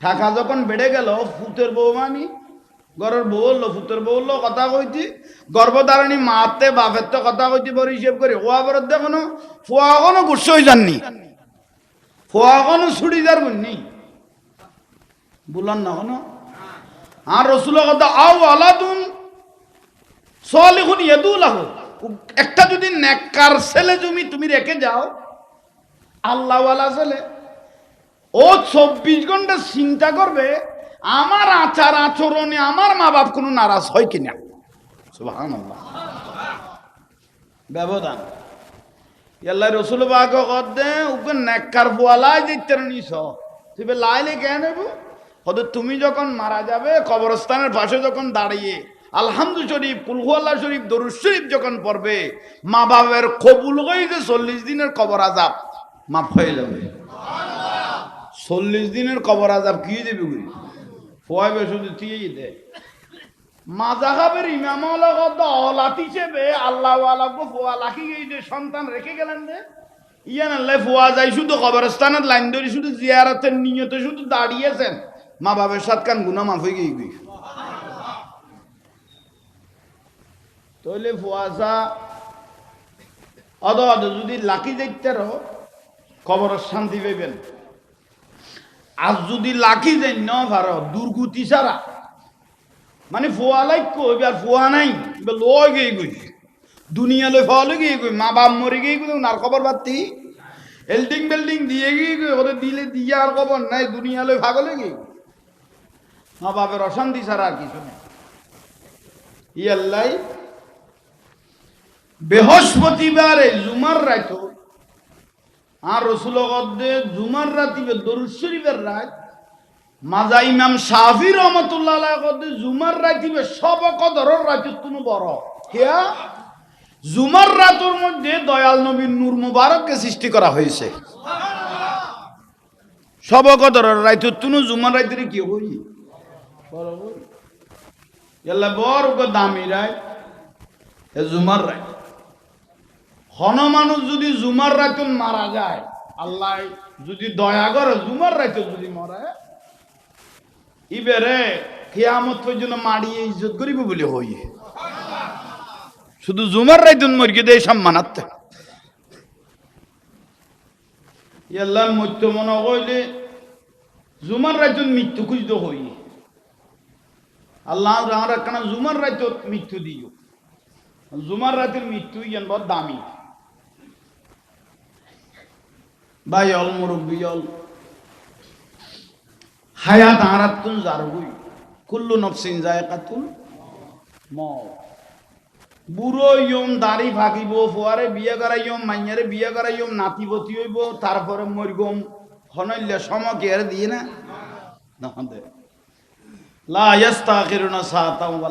টাকা যখন বেড়ে গেল ফুতের বউ মানি, ঘরের বউ হলো ফুতের বউ হলো, কথা কইতি, গর্ভধারণী মাতে বাপের তো কথা কইতি, বড় হিসেব করে ওয়া বরত দেখো ফোয়া কোনো হয়ে যাননি। ফোয়া কোনো ছুটি যার বললাম না কোনো। আর রসুলের কথা, আও আলাদুন, সলিহুন ইয়াদুলাহ। একটা যদি নেককার ছেলে জমি তুমি রেখে যাও, আল্লাহওয়ালা ছেলে ও চব্বিশ ঘণ্টা চিন্তা করবে, আমার আচার আচরণে আমার মা বাপ কোনো নারাজ হয় কিনা? সুবহানাল্লাহ। ব্যবধান। ইয়াল্লা রসুল বাগ দে ওকে নেককার বোয়ালাই দিতে নিস তুই লাইলে কেন নেব হয়তো তুমি যখন মারা যাবে, কবরস্থানের পাশে যখন দাঁড়িয়ে আলহামদু শরীফ কুলহুয়াল্লাহ শরীফ, দরুদ শরীফ যখন পড়বে, মা বাবের কবুল হয়ে যে চল্লিশ দিনের কবর আজাব মাফ হয়ে যাবে। চল্লিশ দিনের কবর আজাব কি দেবে গুলি? ফোয়াবে শুধু তুই দে। মাজা খাবের ইমাম অলাত হিসেবে আল্লাহ আলাগো ফোয়া লাখি গিয়ে যে সন্তান রেখে গেলেন যে ইয়ান আল্লাহ ফোয়া যায় শুধু কবরস্থানের লাইন ধরে শুধু জিয়ারতের নিয়তে শুধু দাঁড়িয়েছেন। মা বাবের সাত কান গুনা মাফ হয়ে গিয়ে গই তইলে ফুয়াশা অদ যদি লাকি দেখতে রহ কবর শান্তি পাইবেন আর যদি লাকি যাই ন ভার দুর্গতি ছাড়া। মানে ফোয়া লাইক আর ফোয়া নাই, এবার গই দুনিয়া লই ফোয়া লই গিয়ে মা বাপ মরে গিয়ে গই নার খবর বাতি। হেল্ডিং বেল্ডিং দিয়ে গিয়ে গই ওদের দিলে দিয়ে আর খবর নাই, দুনিয়া লই ভাগলে গিয়ে মা বাপের অশান্তি ছাড়া আর কিছু নেই। ইয়াল্লাই, বৃহস্পতিবারে জুমার রাত আর রসুল জুমার রাতিবে দরুদ শরীফের রাত মাজা ইমাম শাহি রহমতুল্লাহ জুমার রাতিবে সব কদরের রাত তুমি বড়। কেয়া জুমার রাতের মধ্যে দয়াল নবীর নূর মুবারককে সৃষ্টি করা হয়েছে। সব কদরের রাত তুমি জুমার রাতের কি হই। বরাবর এলা বড় দামি রায় এ জুমার রায়। হন মানুষ যদি জুমার রাতুন মারা যায়, আল্লাহ যদি দয়া করে জুমার রাতুন যদি মরে, ইবেরে কিয়ামত পর্যন্ত মাড়িয়ে ইজ্জত করিব বলে হই শুধু জুমার রাতুন মরিকে দেয় সম্মানাতে ইয়াল্লার মৃত্যু মনে কইলে, জুমার রাতুন মৃত্যু খুঁজতে হই আল্লাহ আমার একখানা জুমার রাতুন মৃত্যু দিও। জুমার রাতের মৃত্যু ইয়ান বড় দামি। ভাইয়ল মুরব্বিয়ল হায়াত আরাতুন জারগুই। কুল্লু নফসিন জায়কাতুল মও বুড়ো ইয়ম দাড়ি ভাগিব, ফুয়ারে বিয়ে করাইম মাইয়ারে বিয়ে করাইম নাতিবতী হইব, তারপরে মরগম। হনইলে সমকে আর দিয়ে না? নহদে লা ইয়াস্তাখিরুনা সাআতাও ওয়া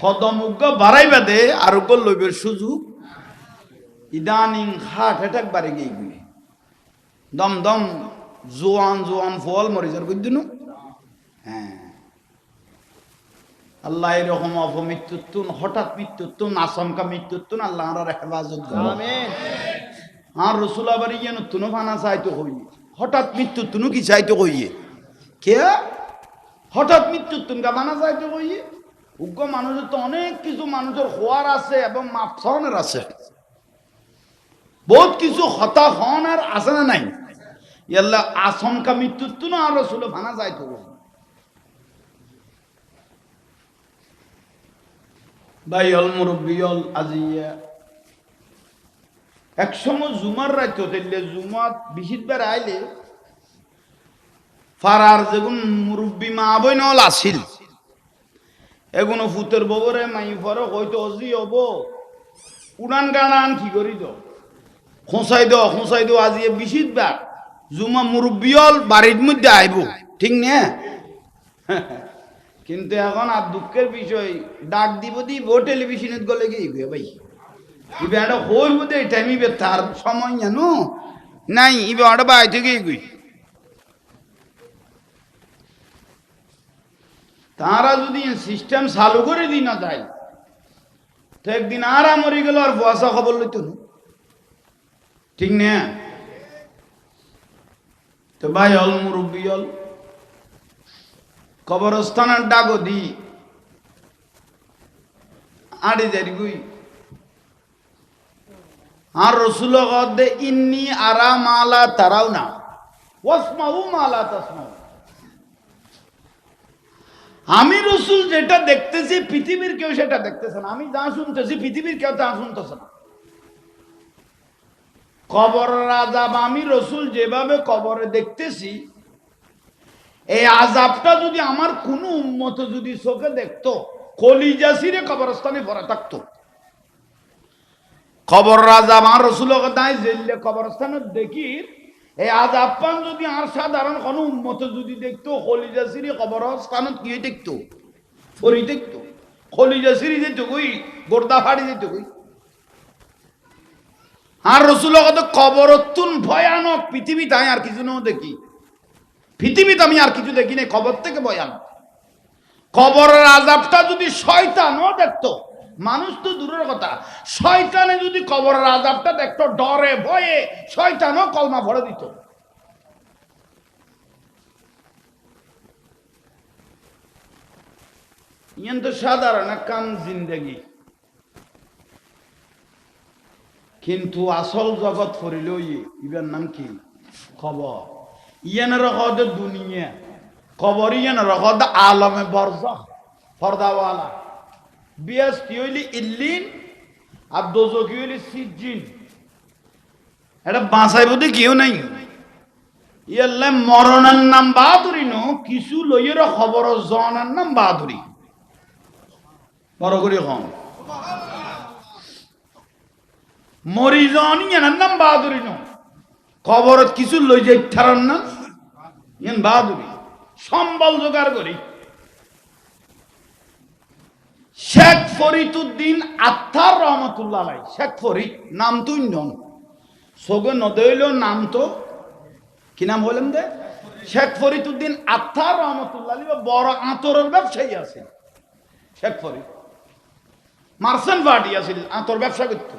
কদম উগ্গ বাড়াইবা দে, আর উগ্গ লইবের সুযোগ ইদানিং হার্ট অ্যাটাক বাড়ি গিয়ে গুলি দম দম জোয়ান জোয়ান ফল মরিজার বুঝদিনু হ্যাঁ। আল্লাহ এরকম অপমৃত্যুত্তুন হঠাৎ মৃত্যুত্তুন আচমকা মৃত্যুত্তুন আল্লাহ আর হেফাজত আর রসুল আবার ইয়ে তুনো ফানা চাইতো হই হঠাৎ মৃত্যুত্তুনু কি চাইতো হইয়ে কে? হঠাৎ মৃত্যুত্তুন কা ফানা চাইতো হইয়ে উগ্র মানুষের তো অনেক কিছু মানুষের হওয়ার আছে এবং মাপসনের আছে। বহুত কিছু হতা হওয়ার আছে না নাই? ইয়াল্লা আশঙ্কা মৃত্যুর তো না আরও ছিল ভানা যায় তো। ভাই অল মুরব্বী অল আজিয়া একসময় জুমার রাত হইলে জুমাত বিশিতবার আইলে ফারার যেগুন মুরব্বী মা বই নল আসিল এগুলো ফুতের ববরে মাই ফর হয়তো অজি হব উড়ান গাড়ান কি করি দাও খোঁচাই দাও খোঁচাই দাও আজি বিশিত বার জুমা মুরব্বিয়ল বাড়ির মধ্যে আইব। ঠিক না? কিন্তু এখন আর দুঃখের বিষয়, ডাক দিব দিব টেলিভিশনত গলে গিয়ে গে ভাই। ইবে একটা হইল বোধ এই টাইম ইবে তার সময় জানো? নাই, ইবে একটা বাই থেকে গই তারা যদি সিস্টেম চালু করে দিই না যায়, তো একদিন আর মরে গেল আর বসা খবর লইতো না। ঠিক না? তো ভাই, অল মুরব্বী, অল। কবরস্থানের ডাগো দি আড়ে যারি গুই। আর রসুল গদে ইন্নি আরা মালা তারাও না ওয়াসমাউ মালা তাসমাউ। আমি রসুল যেটা দেখতেছি, পৃথিবীর কেউ সেটা দেখতেছে না। আমি যা শুনতেছি, পৃথিবীর কেউ তা শুনতেছে না। কবর আজাব আমি রসুল যেভাবে কবরে দেখতেছি, এই আজাবটা যদি আমার কোনো উন্মত যদি চোখে দেখতো কলিজাসিরে কবরস্থানে ভরা থাকতো। খবর রাজা আমার রসুল কথায় জেললে কবরস্থানে দেখি, এই আজাব পান যদি আর সাধারণ কোনো উন্মত যদি দেখতো কলিজাসিরে কবরস্থানত কি দেখতো ফরি দেখতো। কলিজাসিরি যেত কই, গোর্দা ফাড়ি যেত কই। আর রসুল কত কবরতুন ভয়ানক পৃথিবী তাই আর কিছু নাও দেখি। পৃথিবীতে আমি আর কিছু দেখি নাই, কবর থেকে ভয়ানক। কবরের আজাবটা যদি শয়তানও দেখতো, মানুষ তো দূরের কথা। শয়তানে যদি কবরের আজাবটা দেখতো, ডরে, ভয়ে শয়তানও কলমা ভরে দিত। ইয়ান তো সাধারণ কাম জিন্দগি। কিন্তু আসল জগৎ ফরিল ইবার নাম কি? খবর ইয়ানের রকদ দুনিয়া। খবর ইয়ানের রকদ আলমে বরজ ফরদাওয়ালা বিয়াস কি হইলি ইল্লিন আর দোজো কি হইলি সিজিন এটা বাঁচাইব তো কেউ নাই। ইয়াল্লে মরণের নাম বাহাদুরি নো, কিছু লইয়ের খবর জনের নাম বাহাদুরি বড় করে কম মরিজন ইয়ানের নাম বাহাদুরি নো। খবরত কিছু লই যাই থারার না। ইয়ান বাহাদুরি। সম্বল জোগাড় করি। শেখ ফরিদুদ্দিন আত্মার রহমতুল্লাহ আলাই। শেখ ফরিদ, নাম তুই নন সগে নদইল নাম তো, কি নাম বললেন দে? শেখ ফরিদুদ্দিন আত্মার রহমতুল্লাহ আলী বড় আতরের ব্যবসায়ী আছে শেখ ফরিদ। মার্সেন্ট পার্টি আছিল আতর ব্যবসা করত।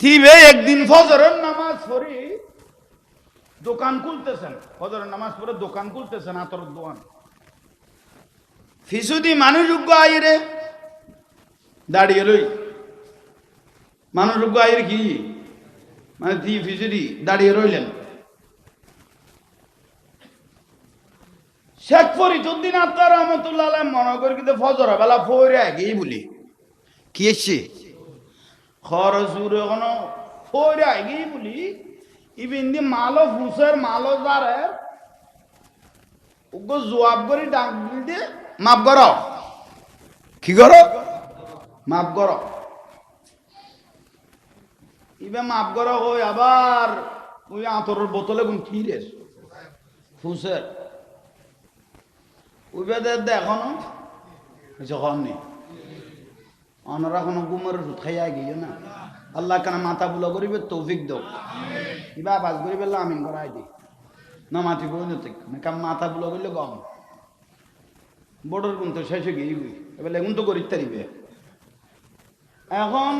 থিবে একদিন ফজরের নামাজ পড়ি, দোকান খুলতেছেন। ফজরের নামাজ পড়ে দোকান খুলতেছেন আতরের দোকান। ফিসুদি মানুষযোগ্য আইরে, দাঁড়িয়ে রই। মানুষযোগ্য আইরে কি? মানে তি ফিসুদি, দাঁড়িয়ে রইলেন। শেখ ফরিদুদ্দিন আত্মার রহমতুল্লাহ মনে করি কিন্তু ফজর বেলা ফরে আগেই বলি, কি এসছে? খরচুর এখনও ফরে বলি। ইবিন্দি মালো ফুসের মালো জারের ওগো জবাব করে ডাক দিয়ে মাফ কর কি কর মাফ কর ইবে মাফ কর হই আবার ওই আতরের বোতলে গুণ কি রে ফুসের ওইবে এখনও। যখন নেই অনরা কোনো গুমের ওষুধ খাইয়া গিয়ে না, আল্লাহ কেন মাথা বুলা করিবে? তৌফিক দো কিবা বাজ করিবে আমিন করাই দি। না, মাটি বই কাম মাথা বুলা করলে গম। বড়র গুণ তো শেষে গিয়ে গই এবার এগুন তো করিতে পারিবে। এখন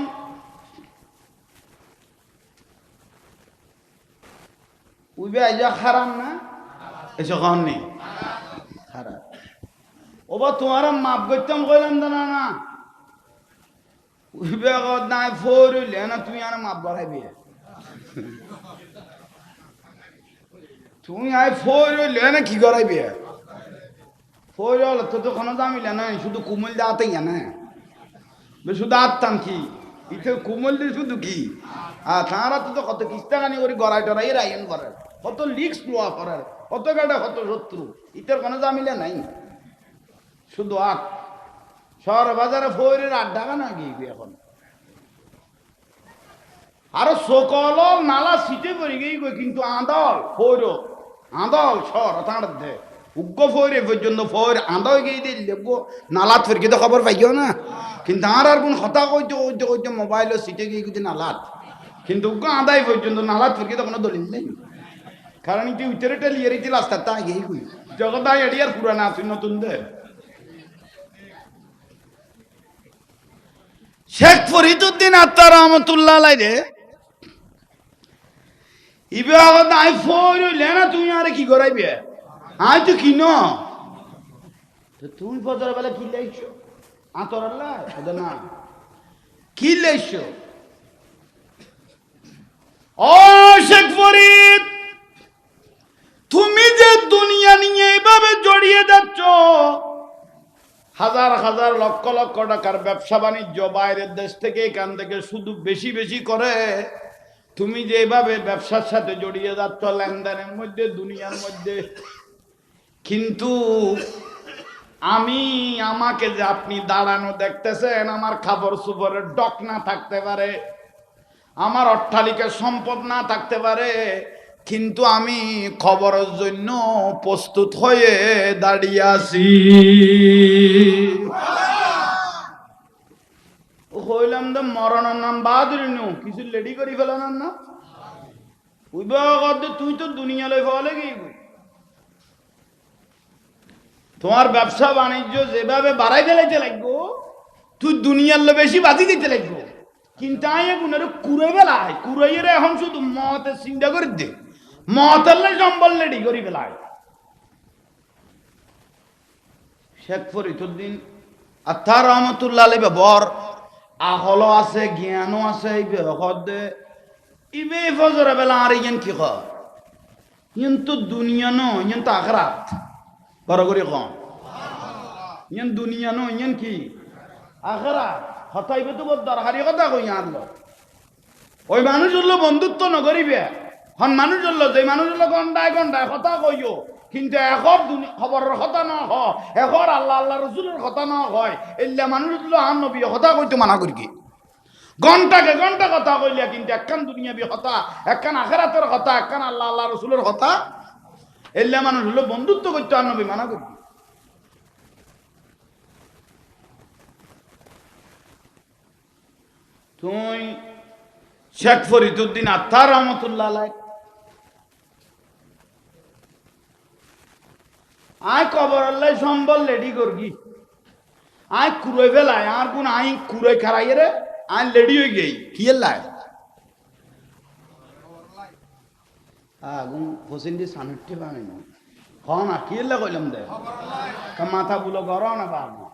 উইবে আইজা খারাপ না? এসে কন নেই খারাপ। ওবা তোমার মাপ করতাম কইলাম না না। উইবে কত নাই ফোর না তুমি আর মাপ বাড়াইবে তুমি আয় ফোর হইলে না কি করাইবে ফোর হল তো তো কোনো দামিলে না শুধু কুমল দাঁতে না শুধু আত্মাম কি ইতে কুমল দিয়ে শুধু কি আর তাঁরা তো কত কিস্তাগানি করে গড়াই টরাই রাইন করার কত লিক্স লোয়া করার কত গাড়া কত শত্রু ইতের কোনো দামিলে নাই শুধু আট শহর বাজারে ফৈরের আড্ডা না গিয়ে এখন। আরও সকল নালা সিটে পড়ে গিয়ে কিন্তু আঁদল ফৈর আঁদল শহর তাঁর দে। উগ্র ফৈরে পর্যন্ত ফৈর আঁদল গিয়ে দিয়ে দেখব নালাত ফেরকে তো খবর পাইও না। কিন্তু আর আর কোন হতা কইতে কইতে কইতে মোবাইল সিটে গিয়ে কিন্তু নালাত কিন্তু উগ্র আদায় পর্যন্ত নালাত ফেরকে তো কোনো দলিল নেই। কারণ ইতি উত্তরেটা লিয়ে রেখে রাস্তার তা গিয়ে কই জগৎ এড়িয়ার পুরানা আসুন নতুন দে। শেখ ফরিদুদ্দিন আত্মা রহমতুল্লাহ রে। ইবে আই হইলে না তুমি আরে কি করাইবে? আই তো কিন। তুমি ফজর বেলা কি লাইছো? আতর আল্লাহ না। কি লাইছো? ও শেখ ফরিদ! হাজার লক্ষ লক্ষ টাকার ব্যবসা বাণিজ্য বাইরের দেশ থেকে এখান থেকে শুধু বেশি বেশি করে। তুমি যে এভাবে ব্যবসার সাথে জড়িয়ে যাচ্ছ, লেনদেনের মধ্যে, দুনিয়ার মধ্যে। কিন্তু আমি, আমাকে যে আপনি দাঁড়ানো দেখতেছেন, আমার খাবার সুপরের ডক না থাকতে পারে। আমার অট্টালিকা সম্পদ না থাকতে পারে। কিন্তু আমি খবরের জন্য প্রস্তুত হয়ে দাঁড়িয়ে আছি। হইলাম তো মরণের নাম বাহাদুরি কিছু লেডি করি ফেলানোর না তুই তো দুনিয়া লই ফলে কি তোমার ব্যবসা বাণিজ্য যেভাবে বাড়াই দিলাইতে লাগবো, তুই দুনিয়ার লো বেশি বাদি দিতে লাগবো। কিন্তু এগুনের কুড়ে বেলায় কুড়াইয়ের এখন শুধু মতের চিন্তা করে দে। মতের সম্বল লেডি করি বেলায় শেখ ফরিদুদ্দিন, আত্মার রহমতুল্লাহ আলী বর আহল আছে, জ্ঞানও আছে হদে ইবে ফজরে বেলা আর ইয়েন কি কয় ইয়েন তো দুনিয়া ন ইয়েন তো আখরাত। বড় করে কম। ইয়েন দুনিয়া ন ইয়েন কি? আখরাত। হতাইবে তো বোধ দরকারি, কথা কই আনলো। ওই মানুষ বন্ধুত্ব নগরিবে। হন মানুষ হলো, যে মানুষ হলো গন্ডায় গন্ডায় কথা কইও। কিন্তু এখন খবরের কথা না হ এখন আল্লাহ আল্লাহ রসুলের কথা না হয়। এল্লা মানুষ হলো আন নবী কথা কইতে মানা করি কি ঘন্টাকে ঘণ্টা কথা কইলে কিন্তু একখান দুনিয়াবি কথা, একখান আখেরাতের কথা, একখান আল্লাহ আল্লাহ রসুলের কথা, এল্লা মানুষ হলো বন্ধুত্ব করতে আর নবী মানা করি তুই শেখ ফরিদুদ্দিন আত্মার রহমতুল্লাহ আলাই আয় কবর আল্লাহ সম্বল লেডি করগি। আয় কুড়ে ফেলায় আর কোন আই কুড়ে খারাই রে আই লেডি হয়ে গেই। কি লাই আগুন হোসেন দি সানুটে বাঙে না। হ না কি এল্লা কইলাম দে? কা মাথা বুলো গর না বাবু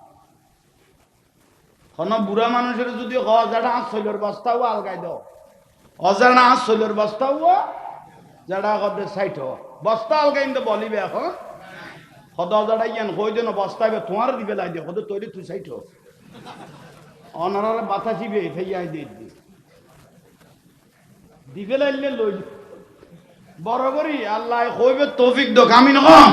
কোন বুড়া মানুষের যদি হ যারা আজ শৈলের বস্তাও আলগাই দাও। অজানা আজ শৈলের বস্তাও যারা কদে সাইট বস্তা আলগাই বলিবে এখন। সদ যারা ইয়ান হই যেন বস্তাইবে, তোমার দিবে লাই দিয়ে হদ তৈরি তুই সাইট অনারারে বাতা চিবে ফেয়াই দিয়ে দি দিবে লাইলে লই বড় আল্লাহ কইবে তৌফিক দোক আমি নকম